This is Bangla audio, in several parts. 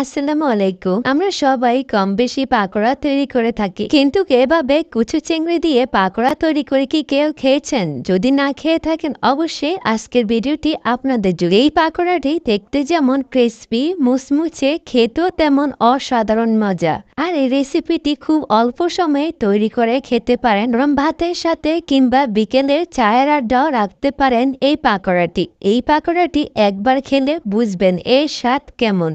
আসসালামু আলাইকুম। আমরা সবাই কম বেশি পাকোড়া তৈরি করে থাকি। কিন্তু এভাবে কুচু চিংড়ি দিয়ে পাকোড়া তৈরি করে কি কেউ খেয়েছেন? যদি না খেয়ে থাকেন, অবশ্যই আজকের ভিডিওটি আপনাদের জন্য। এই পাকোড়াটি দেখতে যেমন ক্রিসপি মুসমুচে খেতেও তেমন অসাধারণ মজা। আর এই রেসিপিটি খুব অল্প সময়ে তৈরি করে খেতে পারেন। গরম ভাতের সাথে কিংবা বিকেলের চায়ের আড্ডাও রাখতে পারেন এই পাকোড়াটি। এই পাকোড়াটি একবার খেলে বুঝবেন এর স্বাদ কেমন।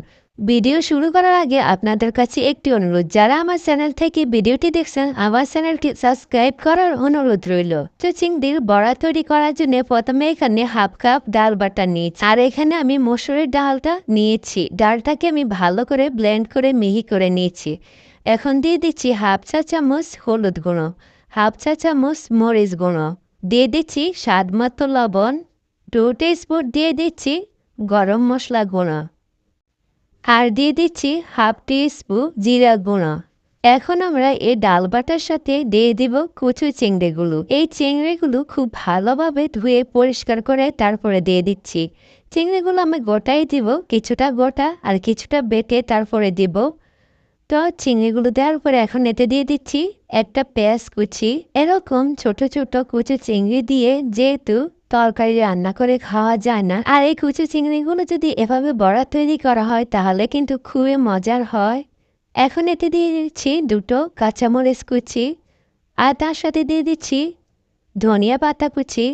ভিডিও শুরু করার আগে আপনাদের কাছে একটি অনুরোধ। যারা আমার চ্যানেল থেকে ভিডিওটি দেখছেন, আমার চ্যানেলটি সাবস্ক্রাইব করার অনুরোধ রইল। তো চিংড়ির বড়া তৈরি করার জন্য প্রথমে এখানে হাফ কাপ ডাল বাটা নিয়েছি। আর এখানে আমি মসুরের ডালটা নিয়েছি। ডালটাকে আমি ভালো করে ব্লেন্ড করে মিহি করে নিয়েছি। এখন দিয়ে দিচ্ছি হাফ চা চামচ হলুদ গুঁড়ো, হাফ চা চামচ মরিচ গুঁড়ো। দিয়ে দিচ্ছি স্বাদ মতো লবণ টু স্পুন দিয়ে দিচ্ছি গরম মশলা গুঁড়ো। আর দিয়ে দিচ্ছি হাফ টি স্পুন জিরা গুঁড়ো। এখন আমরা এই ডাল বাটার সাথে দিয়ে দিব কুচু চিংড়িগুলো। এই চিংড়িগুলো খুব ভালোভাবে ধুয়ে পরিষ্কার করে তারপরে দিয়ে দিচ্ছি। চিংড়িগুলো আমি গোটাই দিব, কিছুটা গোটা আর কিছুটা বেটে তারপরে দিব। তো চিংড়িগুলো দেওয়ার পরে এখন এতে দিয়ে দিচ্ছি একটা পেঁয়াজ কুচি। এরকম ছোট ছোট কুচু চিংড়ি দিয়ে যেহেতু তরকারি রান্না করে খাওয়া যায় না। আর এই কুচু চিংড়িগুলো যদি এভাবে বড়া তৈরি করা হয়, তাহলে কিন্তু খুবই মজার হয়। এখন এতে দিয়ে দিচ্ছি দুটো কাঁচামরিচ কুচি, আর তার সাথে দিয়ে দিচ্ছি ধনিয়া পাতা কুচি।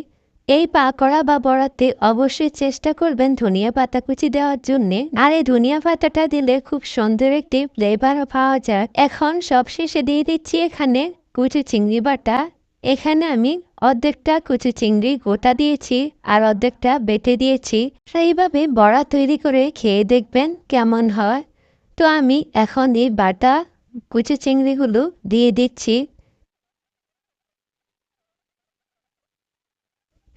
এই পাকোড়া বা বড়াতে অবশ্যই চেষ্টা করবেন ধনিয়া পাতা কুচি দেওয়ার জন্য। আর এই ধনিয়া পাতাটা দিলে খুব সুন্দর একটি ফ্লেভার পাওয়া যায়। এখন সবশেষে দিয়ে দিচ্ছি এখানে কুচু চিংড়ি বাটা। এখানে আমি অর্ধেকটা কুচু চিংড়ি গোটা দিয়েছি আর অর্ধেকটা বেটে দিয়েছি। সেইভাবে বড়া তৈরি করে খেয়ে দেখবেন কেমন হয়। তো আমি এখন এই বাটা কুচু চিংড়িগুলো দিয়ে দিচ্ছি।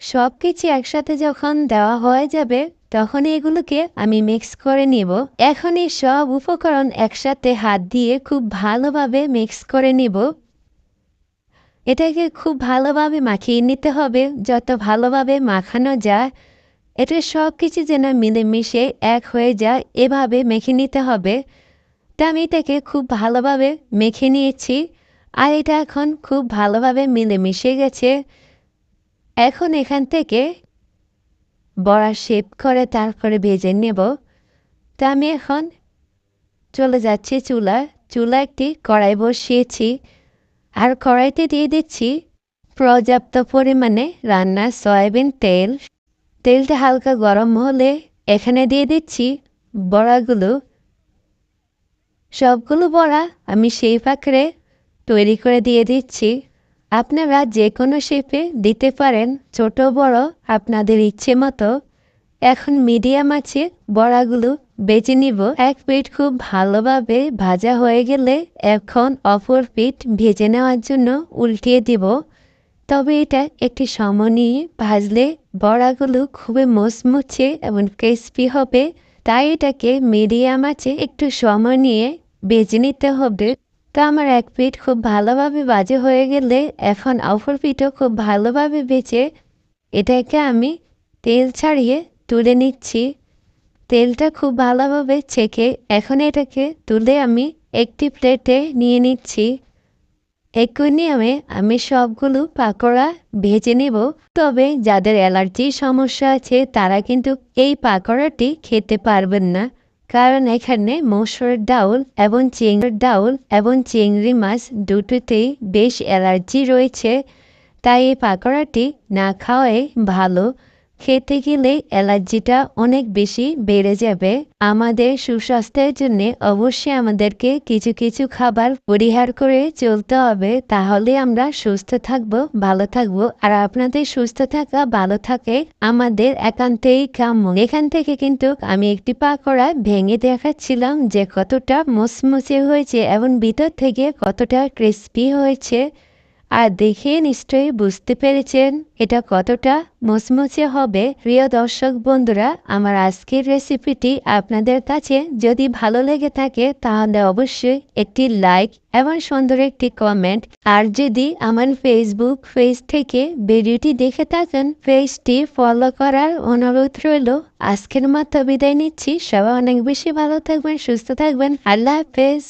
সব কিছু একসাথে যখন দেওয়া হয়ে যাবে, তখন এগুলোকে আমি মিক্স করে নিব। এখন এই সব উপকরণ একসাথে হাত দিয়ে খুব ভালোভাবে মিক্স করে নিব। এটাকে খুব ভালোভাবে মাখিয়ে নিতে হবে। যত ভালোভাবে মাখানো যায় এটা সব কিছু যেন মিলেমিশে এক হয়ে যায়, এভাবে মেখে নিতে হবে। তা আমি এটাকে খুব ভালোভাবে মেখে নিয়েছি, আর এটা এখন খুব ভালোভাবে মিলেমিশে গেছে। এখন এখান থেকে বড়া শেপ করে তারপরে ভেজে নেব। তা আমি এখন চলে যাচ্ছি চুলা চুলা একটি কড়াই বসিয়েছি। আর কড়াইতে দিয়ে দিচ্ছি পর্যাপ্ত পরিমাণে রান্নার সয়াবিন তেল। তেলটা হালকা গরম হলে এখানে দিয়ে দিচ্ছি বড়াগুলো। সবগুলো বড়া আমি সেই পাখরে তৈরি করে দিয়ে দিচ্ছি। আপনারা যে কোনো শেপে দিতে পারেন ছোট বড় আপনাদের ইচ্ছে মতো। এখন মিডিয়াম আছে বড়াগুলো। বেজে নিব। এক পিঠ খুব ভালোভাবে ভাজা হয়ে গেলে এখন অপর পিঠ ভেজে নেওয়ার জন্য উল্টিয়ে দিব। তবে এটা একটি সময় নিয়ে ভাজলে বড়াগুলো খুবই মচমুচে এবং ক্রিসপি হবে। তাই এটাকে মিডিয়াম আছে একটু সময় নিয়ে বেজে নিতে হবে। তো আমার এক পিঠ খুব ভালোভাবে বাজে হয়ে গেলে এখন অপর পিঠও খুব ভালোভাবে বেঁচে এটাকে আমি তেল ছাড়িয়ে তুলে নিচ্ছি। তেলটা খুব ভালোভাবে ছেঁকে এখন এটাকে তুলে আমি একটি প্লেটে নিয়ে নিচ্ছি। একই আমি সবগুলো পাকোড়া ভেজে নেব। তবে যাদের অ্যালার্জির সমস্যা আছে, তারা কিন্তু এই পাকোড়াটি খেতে পারবেন না। কারণ এখানে মসুর ডাউল এবং চিংড়ির ডাউল এবং চিংড়ি মাছ দুটোতেই বেশ অ্যালার্জি রয়েছে। তাই এই পাকোড়াটি না খাওয়াই ভালো। খেতে গেলে অ্যালার্জিটা অনেক বেশি বেড়ে যাবে। আমাদের সুস্বাস্থ্যের জন্য অবশ্যই আমাদেরকে কিছু কিছু খাবার পরিহার করে চলতে হবে, তাহলে আমরা সুস্থ থাকব, ভালো থাকব। আর আপনাদের সুস্থ থাকা, ভালো থাকে আমাদের একান্তেই কাম্য। এখান থেকে কিন্তু আমি একটি পাকোড়া ভেঙে দেখাচ্ছিলাম যে কতটা মুসমুচে হয়েছে এবং ভিতর থেকে কতটা ক্রিস্পি হয়েছে। আর দেখে নিশ্চয়ই বুঝতে পেরেছেন এটা কতটা মুচমুচে হবে। প্রিয় দর্শক বন্ধুরা, আমার আজকের রেসিপিটি আপনাদের কাছে যদি ভালো লেগে থাকে, তাহলে অবশ্যই একটি লাইক এবং সুন্দর একটি কমেন্ট আর যদি আমার ফেসবুক পেজ থেকে ভিডিওটি দেখে থাকেন পেজটি ফলো করার অনুরোধ রইল। আজকের মতো বিদায় নিচ্ছি। সবাই অনেক বেশি ভালো থাকবেন, সুস্থ থাকবেন। আল্লাহ হাফেজ।